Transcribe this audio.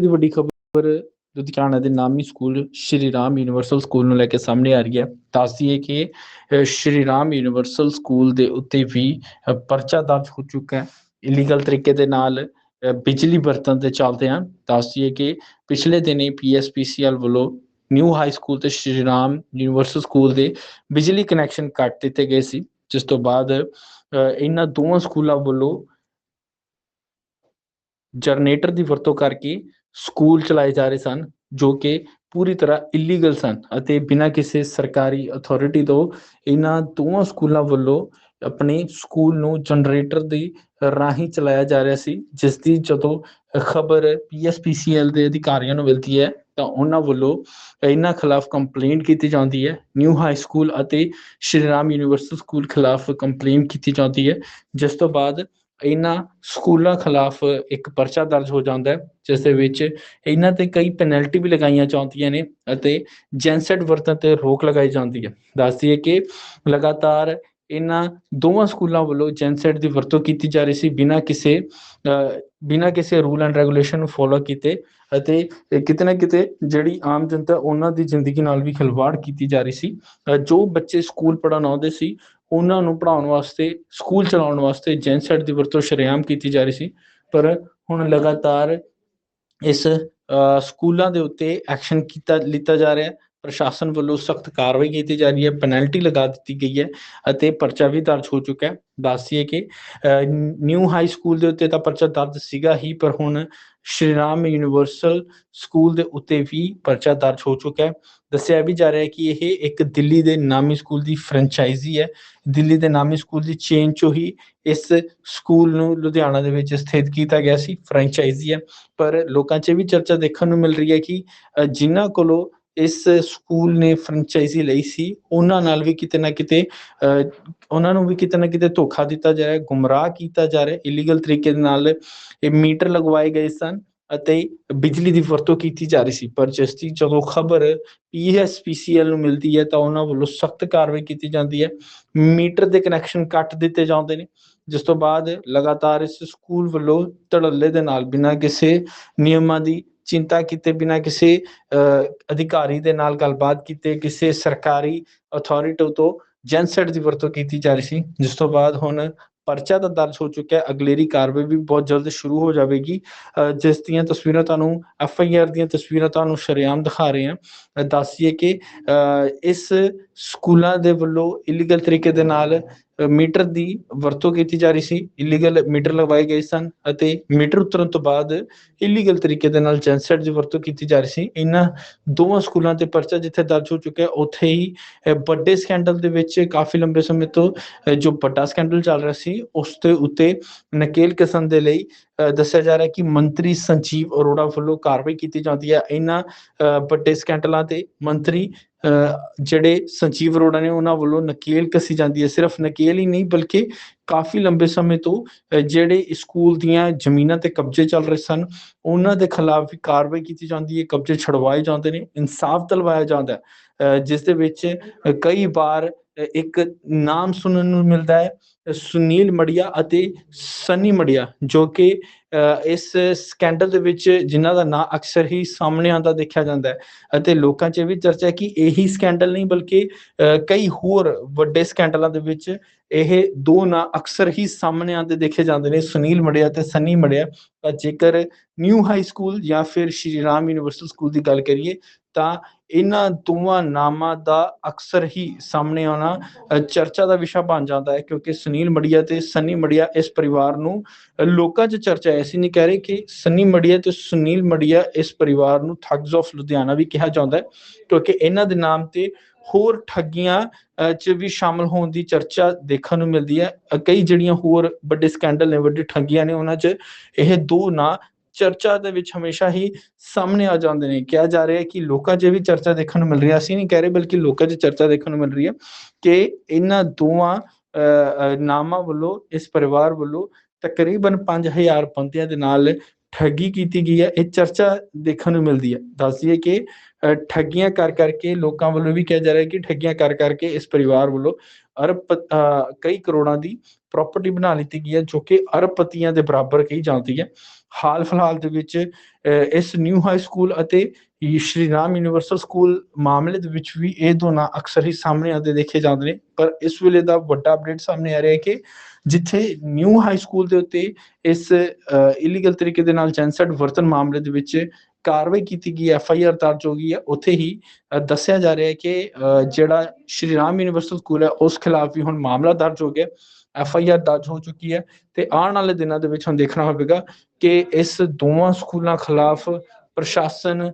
ਦੀ ਵੱਡੀ ਖਬਰ ਲੁਧਿਆਣਾ ਦੇ ਨਾਮੀ school Shri Ram universal school ਨੂੰ ਲੈ ਕੇ ਸਾਹਮਣੇ ਆ ਰਹੀ ਹੈ। ਦੱਸ ਕਿ ਸ਼੍ਰੀ ਰਾਮ ਯੂਨੀਵਰਸਲ ਸਕੂਲ ਦੇ ਉੱਤੇ ਵੀ ਪਰਚਾ ਦਰਜ ਹੋ ਚੁੱਕਾ ਹੈ। ਇਲੀਗਲ ਤਰੀਕੇ ਦੇ ਨਾਲ ਅ, ਬਿਜਲੀ ਵਰਤਣ ਦੇ ਚੱਲਦੇ ਹਨ। ਦੱਸ ਕਿ ਪਿਛਲੇ ਦਿਨੀ ਪੀਐਸਪੀਸੀਐਲ ਵੱਲੋਂ ਨਿਊ ਹਾਈ ਸਕੂਲ ਤੇ ਸ਼੍ਰੀ ਰਾਮ ਯੂਨੀਵਰਸਲ ਸਕੂਲ ਦੇ ਬਿਜਲੀ ਕਨੈਕਸ਼ਨ ਕੱਟ ਦਿੱਤੇ ਗਏ ਸੀ ਜਿਸ ਤੋਂ ਬਾਅਦ ਅ, ਇਹਨਾਂ ਦੋਵਾਂ ਸਕੂਲਾਂ ਵੱਲੋਂ ਜਨਰੇਟਰ ਦੀ ਵਰਤੋਂ ਕਰਕੇ ਸਕੂਲ ਚਲਾਏ ਜਾ ਰਹੇ ਸਨ, ਜੋ ਕਿ ਪੂਰੀ ਤਰ੍ਹਾਂ ਇਲੀਗਲ ਸਨ ਅਤੇ ਬਿਨਾਂ ਕਿਸੇ ਸਰਕਾਰੀ ਅਥਾਰਟੀ ਤੋਂ ਇਹਨਾਂ ਦੋਵਾਂ ਸਕੂਲਾਂ ਵੱਲੋਂ ਆਪਣੇ ਸਕੂਲ ਨੂੰ ਜਨਰੇਟਰ ਦੀ ਰਾਹੀਂ ਚਲਾਇਆ ਜਾ ਰਿਹਾ ਸੀ, ਜਿਸ ਦੀ ਜਦੋਂ ਖਬਰ ਪੀਐਸਪੀਸੀਐਲ ਦੇ ਅਧਿਕਾਰੀਆਂ ਨੂੰ ਮਿਲਦੀ ਹੈ, ਤਾਂ ਉਹਨਾਂ ਵੱਲੋਂ ਇਹਨਾਂ ਖਿਲਾਫ ਕੰਪਲੇਂਟ ਕੀਤੀ ਜਾਂਦੀ ਹੈ ਨਿਊ ਹਾਈ ਸਕੂਲ ਅਤੇ ਸ਼੍ਰੀ ਰਾਮ ਯੂਨੀਵਰਸਿਟੀ ਸਕੂਲ ਖਿਲਾਫ ਕੰਪਲੇਂਟ ਕੀਤੀ ਜਾਂਦੀ ਹੈ, ਜਿਸ ਤੋਂ ਬਾਅਦ ਇਹਨਾਂ ਸਕੂਲਾਂ ਖਿਲਾਫ ਇੱਕ ਪਰਚਾ ਦਰਜ ਹੋ ਜਾਂਦਾ ਹੈ ਜਿਸ ਦੇ ਵਿੱਚ ਇਹਨਾਂ ਤੇ ਕਈ ਪੈਨਲਟੀ ਵੀ ਲਗਾਈਆਂ ਜਾਂਦੀਆਂ ਨੇ ਅਤੇ ਜੈਨਸੈਟ ਵਰਤਨ ਤੇ ਰੋਕ ਲਗਾਈ ਜਾਂਦੀ ਹੈ। ਦੱਸ ਦਈਏ ਕਿ ਲਗਾਤਾਰ ਇਹਨਾਂ ਦੋਵਾਂ ਸਕੂਲਾਂ ਵੱਲੋਂ ਜੈਨਸੈਟ ਦੀ ਵਰਤੋਂ ਕੀਤੀ ਜਾ ਰਹੀ ਸੀ ਬਿਨਾਂ ਕਿਸੇ ਅ, ਬਿਨਾਂ ਕਿਸੇ ਰੂਲ ਐਂਡ ਰੈਗੂਲੇਸ਼ਨ ਨੂੰ ਫੋਲੋ ਕੀਤੇ ਅਤੇ ਕਿਤੇ ਨਾ ਕਿਤੇ ਜਿਹੜੀ ਆਮ ਜਨਤਾ ਉਹਨਾਂ ਦੀ ਜ਼ਿੰਦਗੀ ਨਾਲ ਵੀ ਖਿਲਵਾੜ ਕੀਤੀ ਜਾ ਰਹੀ ਸੀ। ਜੋ ਬੱਚੇ ਸਕੂਲ ਪੜ੍ਹਨ ਆਉਂਦੇ ਸੀ ਉਹਨਾਂ ਨੂੰ ਪੜ੍ਹਾਉਣ ਵਾਸਤੇ ਸਕੂਲ ਚਲਾਉਣ ਵਾਸਤੇ ਜੈਨਸੈਟ ਦੀ ਵਰਤੋਂ ਸ਼ਰੇਆਮ ਕੀਤੀ ਜਾ ਰਹੀ ਸੀ। ਪਰ ਹੁਣ ਲਗਾਤਾਰ ਇਸ ਅ, ਸਕੂਲਾਂ ਦੇ ਉੱਤੇ ਐਕਸ਼ਨ ਕੀਤਾ ਲਿੱਤਾ ਜਾ ਰਿਹਾ ਪ੍ਰਸ਼ਾਸਨ ਵੱਲੋਂ ਸਖਤ ਕਾਰਵਾਈ ਕੀਤੀ ਜਾ ਰਹੀ ਹੈ ਪੈਨਲਟੀ ਲਗਾ ਦਿੱਤੀ ਗਈ ਹੈ ਅਤੇ ਪਰਚਾ ਵੀ ਦਰਜ ਹੋ ਚੁੱਕਾ ਹੈ। ਦੱਸੀਏ ਕਿ ਨਿਊ ਹਾਈ ਸਕੂਲ ਦੇ ਉੱਤੇ ਤਾਂ ਪਰਚਾ ਦਰਜ ਸੀਗਾ ਹੀ ਪਰ ਹੁਣ ਸ਼੍ਰੀ ਰਾਮ ਯੂਨੀਵਰਸਲ ਸਕੂਲ ਦੇ ਉੱਤੇ ਵੀ ਪਰਚਾ ਦਰਜ ਹੋ ਚੁੱਕਾ ਹੈ। ਦੱਸਿਆ ਵੀ ਜਾ ਰਿਹਾ ਹੈ ਕਿ ਇਹ ਇੱਕ ਦਿੱਲੀ ਦੇ ਨਾਮੀ ਸਕੂਲ ਦੀ ਫਰੈਂਚਾਈਜ਼ੀ ਹੈ। ਦਿੱਲੀ ਦੇ ਨਾਮੀ ਸਕੂਲ ਦੀ ਚੇਨ ਚੋਂ ਹੀ ਇਸ ਸਕੂਲ ਨੂੰ ਲੁਧਿਆਣਾ ਦੇ ਵਿੱਚ ਸਥਿਤ ਕੀਤਾ ਗਿਆ ਸੀ ਫਰੈਂਚਾਈਜ਼ੀ ਹੈ ਪਰ ਲੋਕਾਂ 'ਚ ਇਹ ਵੀ ਚਰਚਾ ਦੇਖਣ ਨੂੰ ਮਿਲ ਰਹੀ ਹੈ ਕਿ ਅ, ਜਿਨ੍ਹਾਂ ਕੋਲੋਂ ਇਸ ਸਕੂਲ ਨੇ ਫਰੈਂਚਾਈਜ਼ੀ ਲਈ ਸੀ, ਉਹਨਾਂ ਨਾਲ ਵੀ ਕਿਤੇ ਨਾ ਕਿਤੇ ਉਹਨਾਂ ਨੂੰ ਵੀ ਕਿਤੇ ਨਾ ਕਿਤੇ ਧੋਖਾ ਦਿੱਤਾ ਜਾ ਰਿਹਾ, ਗੁੰਮਰਾਹ ਕੀਤਾ ਜਾ ਰਿਹਾ ਇਲੀਗਲ ਤਰੀਕੇ ਦੇ ਨਾਲ ਇਹ ਮੀਟਰ ਲਗਵਾਏ ਗਏ ਸਨ ਅਤੇ ਬਿਜਲੀ ਦੀ ਵਰਤੋਂ ਕੀਤੀ ਜਾ ਰਹੀ ਸੀ। ਪਰ ਜਿਸ ਦੀ ਜਦੋਂ ਖਬਰ ਪੀਐਸਪੀਸੀਐਲ ਨੂੰ ਮਿਲਦੀ ਹੈ ਤਾਂ ਉਹਨਾਂ ਵੱਲੋਂ ਸਖਤ ਕਾਰਵਾਈ ਕੀਤੀ ਜਾਂਦੀ ਹੈ। ਮੀਟਰ ਦੇ ਕਨੈਕਸ਼ਨ ਕੱਟ ਦਿੱਤੇ ਜਾਂਦੇ ਨੇ। ਜਿਸ ਤੋਂ ਬਾਅਦ ਲਗਾਤਾਰ ਇਸ ਸਕੂਲ ਵੱਲੋਂ ਧੜੱਲੇ ਦੇ ਨਾਲ ਬਿਨਾਂ ਕਿਸੇ ਨਿਯਮਾਂ ਦੀ ਚਿੰਤਾ ਕੀਤੇ ਬਿਨਾਂ ਕਿਸੇ ਅਧਿਕਾਰੀ ਦੇ ਨਾਲ ਗੱਲਬਾਤ ਕੀਤੇ ਕਿਸੇ ਸਰਕਾਰੀ ਅਥਾਰਟੀ ਤੋਂ ਜੈਨਸੈਟ ਦੀ ਵਰਤੋਂ ਕੀਤੀ ਜਾ ਰਹੀ ਸੀ ਜਿਸ ਤੋਂ ਬਾਅਦ ਹੁਣ ਪਰਚਾ ਤਾਂ ਦਰਜ ਹੋ ਚੁੱਕਿਆ ਹੈ ਅਗਲੇਰੀ ਕਾਰਵਾਈ ਵੀ ਬਹੁਤ ਜਲਦ ਸ਼ੁਰੂ ਹੋ ਜਾਵੇਗੀ। ਅ, ਜਿਸ ਦੀਆਂ ਤਸਵੀਰਾਂ ਤੁਹਾਨੂੰ ਐਫ ਆਈ ਆਰ ਦੀਆਂ ਤਸਵੀਰਾਂ ਤੁਹਾਨੂੰ ਸ਼ਰੇਆਮ ਦਿਖਾ ਰਹੇ ਹਾਂ। ਅ, ਦੱਸੀਏ ਕਿ ਅ, ਇਸ ਸਕੂਲਾਂ ਦੇ ਵੱਲੋਂ ਇਲੀਗਲ ਤਰੀਕੇ ਦੇ ਨਾਲ ਮੀਟਰ ਦੀ ਵਰਤੋਂ ਕੀਤੀ ਜਾ ਰਹੀ ਸੀ ਇਲੀਗਲ ਮੀਟਰ ਲਗਵਾਏ ਗਏ ਸਨ ਅਤੇ ਮੀਟਰ ਉਤਰਨ ਤੋਂ ਬਾਅਦ ਇਲੀਗਲ ਤਰੀਕੇ ਦੇ ਨਾਲ ਜੈਨਸੈਟ ਦੀ ਵਰਤੋਂ ਕੀਤੀ ਜਾ ਰਹੀ ਸੀ। ਇਹਨਾਂ ਦੋਵਾਂ ਸਕੂਲਾਂ ਤੇ ਪਰਚਾ ਜਿੱਥੇ ਦਰਜ ਹੋ ਚੁੱਕਿਆ ਉੱਥੇ ਹੀ ਵੱਡੇ ਸਕੈਂਡਲ ਦੇ ਵਿੱਚ ਕਾਫੀ ਲੰਬੇ ਸਮੇਂ ਤੋਂ ਜੋ ਵੱਡਾ ਸਕੈਂਡਲ ਚੱਲ ਰਿਹਾ ਸੀ ਉਸ ਦੇ ਉੱਤੇ ਨਕੇਲ ਕਿਸਮ ਦੇ ਲਈ ਅ, ਦੱਸਿਆ ਜਾ ਰਿਹਾ ਕਿ ਮੰਤਰੀ ਸੰਜੀਵ ਅਰੋੜਾ ਵੱਲੋਂ ਕਾਰਵਾਈ ਕੀਤੀ ਜਾਂਦੀ ਹੈ। ਇਹਨਾਂ ਅ, ਵੱਡੇ ਸਕੈਂਡਲਾਂ ਤੇ ਮੰਤਰੀ ਜਿਹੜੇ ਸੰਜੀਵ ਅਰੋੜਾ ਨੇ ਉਹਨਾਂ ਵੱਲੋਂ ਨਕੇਲ ਕਸੀ ਜਾਂਦੀ ਹੈ। ਸਿਰਫ ਨਕੇਲ ਹੀ ਨਹੀਂ ਬਲਕਿ ਕਾਫੀ ਲੰਬੇ ਸਮੇਂ ਤੋਂ ਜਿਹੜੇ ਸਕੂਲ ਦੀਆਂ ਜ਼ਮੀਨਾਂ ਤੇ ਕਬਜ਼ੇ ਚੱਲ ਰਹੇ ਸਨ ਉਹਨਾਂ ਦੇ ਖਿਲਾਫ ਵੀ ਕਾਰਵਾਈ ਕੀਤੀ ਜਾਂਦੀ ਹੈ। ਕਬਜ਼ੇ ਛੁਡਵਾਏ ਜਾਂਦੇ ਨੇ ਇਨਸਾਫ ਦਿਲਵਾਇਆ ਜਾਂਦਾ ਹੈ। ਅ, ਜਿਸ ਦੇ ਵਿੱਚ ਕਈ ਵਾਰ ਇੱਕ ਨਾਮ ਸੁਣਨ ਨੂੰ ਮਿਲਦਾ ਹੈ ਸੁਨੀਲ ਮੜੀਆ ਅਤੇ ਸਨੀ ਮੜੀਆ ਜੋ ਕਿ ਇਸ ਸਕੈਂਡਲ ਦੇ ਵਿੱਚ ਜਿਨ੍ਹਾਂ ਦਾ ਨਾਂ ਅਕਸਰ ਹੀ ਸਾਹਮਣੇ ਆਉਂਦਾ ਦੇਖਿਆ ਜਾਂਦਾ ਹੈ ਅਤੇ ਲੋਕਾਂ 'ਚ ਇਹ ਵੀ ਚਰਚਾ ਹੈ ਕਿ ਇਹੀ ਸਕੈਂਡਲ ਨਹੀਂ ਬਲਕਿ ਅ, ਕਈ ਹੋਰ ਵੱਡੇ ਸਕੈਂਡਲਾਂ ਦੇ ਵਿੱਚ ਇਹ ਦੋ ਨਾਂ ਅਕਸਰ ਹੀ ਸਾਹਮਣੇ ਆਉਂਦੇ ਦੇਖੇ ਜਾਂਦੇ ਨੇ ਸੁਨੀਲ ਮੜਿਆ ਤੇ ਸਨੀ ਮੜਿਆ। ਤਾਂ ਜੇਕਰ ਨਿਊ ਹਾਈ ਸਕੂਲ ਜਾਂ ਫਿਰ ਸ਼੍ਰੀ ਰਾਮ ਯੂਨੀਵਰਸਲ ਸਕੂਲ ਦੀ ਗੱਲ ਕਰੀਏ ਤਾਂ ਇਹਨਾਂ ਦੋਵਾਂ ਨਾਮਾਂ ਦਾ ਅਕਸਰ ਹੀ ਸਾਹਮਣੇ ਆਉਣਾ ਚਰਚਾ ਦਾ ਵਿਸ਼ਾ ਬਣ ਜਾਂਦਾ ਹੈ ਕਿਉਂਕਿ ਸੁਨੀਲ ਮੜੀਆ ਤੇ ਸਨੀ ਮੜੀਆ ਇਸ ਪਰਿਵਾਰ ਨੂੰ ਅ, ਲੋਕਾਂ 'ਚ ਚਰਚਾ ਐਸੀ ਨਹੀਂ ਕਹਿ ਰਹੇ ਕਿ ਸਨੀ ਮੜੀਆ ਤੇ ਸੁਨੀਲ ਮੜੀਆ ਇਸ ਪਰਿਵਾਰ ਨੂੰ ਠੱਗਸ ਆਫ ਲੁਧਿਆਣਾ ਵੀ ਕਿਹਾ ਜਾਂਦਾ ਹੈ ਕਿਉਂਕਿ ਇਹਨਾਂ ਦੇ ਨਾਮ ਤੇ ਹੋਰ ਠੱਗੀਆਂ 'ਚ ਵੀ ਸ਼ਾਮਲ ਹੋਣ ਦੀ ਚਰਚਾ ਦੇਖਣ ਨੂੰ ਮਿਲਦੀ ਹੈ। ਕਈ ਜਿਹੜੀਆਂ ਹੋਰ ਵੱਡੇ ਸਕੈਂਡਲ ਨੇ ਵੱਡੇ ਠੱਗੀਆਂ ਨੇ ਉਹਨਾਂ 'ਚ ਇਹ ਦੋ ਨਾਂ ਚਰਚਾ ਦੇ ਵਿੱਚ ਹਮੇਸ਼ਾ ਹੀ ਸਾਹਮਣੇ ਆ ਜਾਂਦੇ ਨੇ। ਕਿਹਾ ਜਾ ਰਿਹਾ ਹੈ ਕਿ ਲੋਕਾਂ 'ਚ ਵੀ ਚਰਚਾ ਦੇਖਣ ਨੂੰ ਮਿਲ ਰਹੀ। ਹੈ ਅਸੀਂ ਨਹੀਂ ਕਹਿ ਰਹੇ ਬਲਕਿ ਲੋਕਾਂ 'ਚ ਚਰਚਾ ਦੇਖਣ ਨੂੰ ਮਿਲ ਰਹੀ ਹੈ ਕਿ ਇਹਨਾਂ ਦੋਵਾਂ ਅ, ਨਾਮਾਂ ਵੱਲੋਂ ਇਸ ਪਰਿਵਾਰ ਵੱਲੋਂ ਤਕਰੀਬਨ 5000 ਬੰਦਿਆਂ ਦੇ ਨਾਲ ਠੱਗੀ ਕੀਤੀ ਗਈ ਹੈ ਇਹ ਚਰਚਾ ਦੇਖਣ ਨੂੰ ਮਿਲਦੀ ਹੈ। ਦੱਸ ਦਈਏ ਕਿ ਠੱਗੀਆਂ ਕਰ ਕਰਕੇ ਲੋਕਾਂ ਵੱਲੋਂ ਵੀ ਕਿਹਾ ਜਾ ਰਿਹਾ ਹੈ ਕਿ ਠੱਗੀਆਂ ਕਰ ਕਰਕੇ ਇਸ ਪਰਿਵਾਰ ਵੱਲੋਂ ਅਰਬ ਕਈ ਕਰੋੜਾਂ ਦੀ ਪ੍ਰਾਪਰਟੀ ਬਣਾ ਲਿੱਤੀ ਗਈ ਹੈ ਜੋ ਕਿ ਅਰਬਪਤੀਆਂ ਦੇ ਬਰਾਬਰ ਕਹੀ ਜਾਂਦੀ ਹੈ। ਹਾਲ ਫਿਲਹਾਲ ਦੇ ਵਿੱਚ ਅਹ, ਇਸ ਨਿਊ ਹਾਈ ਸਕੂਲ ਅਤੇ ਸ਼੍ਰੀ ਰਾਮ ਯੂਨੀਵਰਸਲ ਸਕੂਲ ਮਾਮਲੇ ਦੇ ਵਿੱਚ ਵੀ ਇਹ ਦੋਨਾਂ ਅਕਸਰ ਹੀ ਸਾਹਮਣੇ ਆਉਂਦੇ ਦੇਖੇ ਜਾਂਦੇ ਨੇ। ਪਰ ਇਸ ਵੇਲੇ ਦਾ ਵੱਡਾ ਅਪਡੇਟ ਸਾਹਮਣੇ ਆ ਰਿਹਾ ਹੈ ਕਿ ਜਿੱਥੇ ਨਿਊ ਹਾਈ ਸਕੂਲ ਦੇ ਉੱਤੇ ਇਸ ਇਲੀਗਲ ਤਰੀਕੇ ਦੇ ਨਾਲ ਜੈਨਸੈਟ ਵਰਤਨ ਮਾਮਲੇ ਦੇ ਵਿੱਚ ਕਾਰਵਾਈ ਕੀਤੀ ਗਈ ਐਫ ਆਈ ਆਰ ਦਰਜ ਹੋ ਗਈ ਹੈ। ਉੱਥੇ ਹੀ ਦੱਸਿਆ ਜਾ ਰਿਹਾ ਹੈ ਕਿ ਜਿਹੜਾ ਸ਼੍ਰੀ ਰਾਮ ਯੂਨੀਵਰਸਲ ਸਕੂਲ ਹੈ, ਉਸ ਖਿਲਾਫ ਵੀ ਹੁਣ ਮਾਮਲਾ ਦਰਜ ਹੋ ਗਿਆ। ਐਫ ਆਈ ਆਰ ਦਰਜ ਹੋ ਚੁੱਕੀ ਹੈ ਤੇ ਆਉਣ ਵਾਲੇ ਦਿਨਾਂ ਦੇ ਵਿੱਚ ਹੁਣ ਦੇਖਣਾ ਹੋਵੇਗਾ ਕਿ ਇਸ ਦੋਵਾਂ ਸਕੂਲਾਂ ਖਿਲਾਫ ਪ੍ਰਸ਼ਾਸਨ